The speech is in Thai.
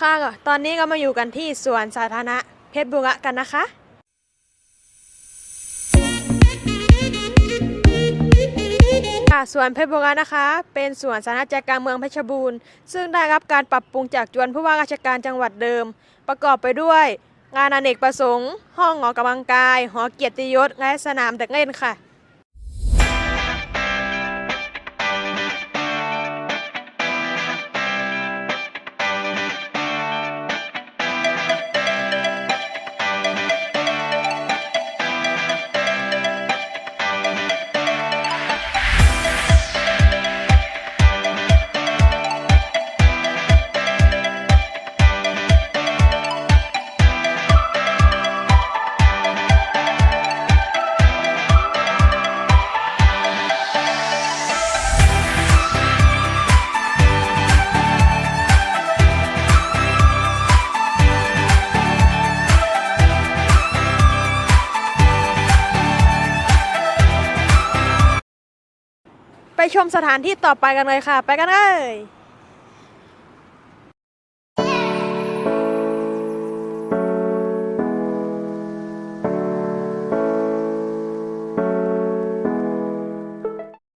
ค่ะตอนนี้ก็มาอยู่กันที่สวนสาธารณะเพชรบุรีกันนะคะค่ะสวนเพชรบุรีนะคะ เป็นสวนสาธารณะใจกลางเมืองเพชรบูรณ์ ซึ่งได้รับการปรับปรุงจากจวนผู้ว่าราชการจังหวัดเดิม ประกอบไปด้วย งานอเนกประสงค์ ห้องออกกำลังกาย หอเกียรติยศและสนามเด็กเล่นค่ะ ไปชมสถานที่ต่อไปกันเลยค่ะ ไปกันเลย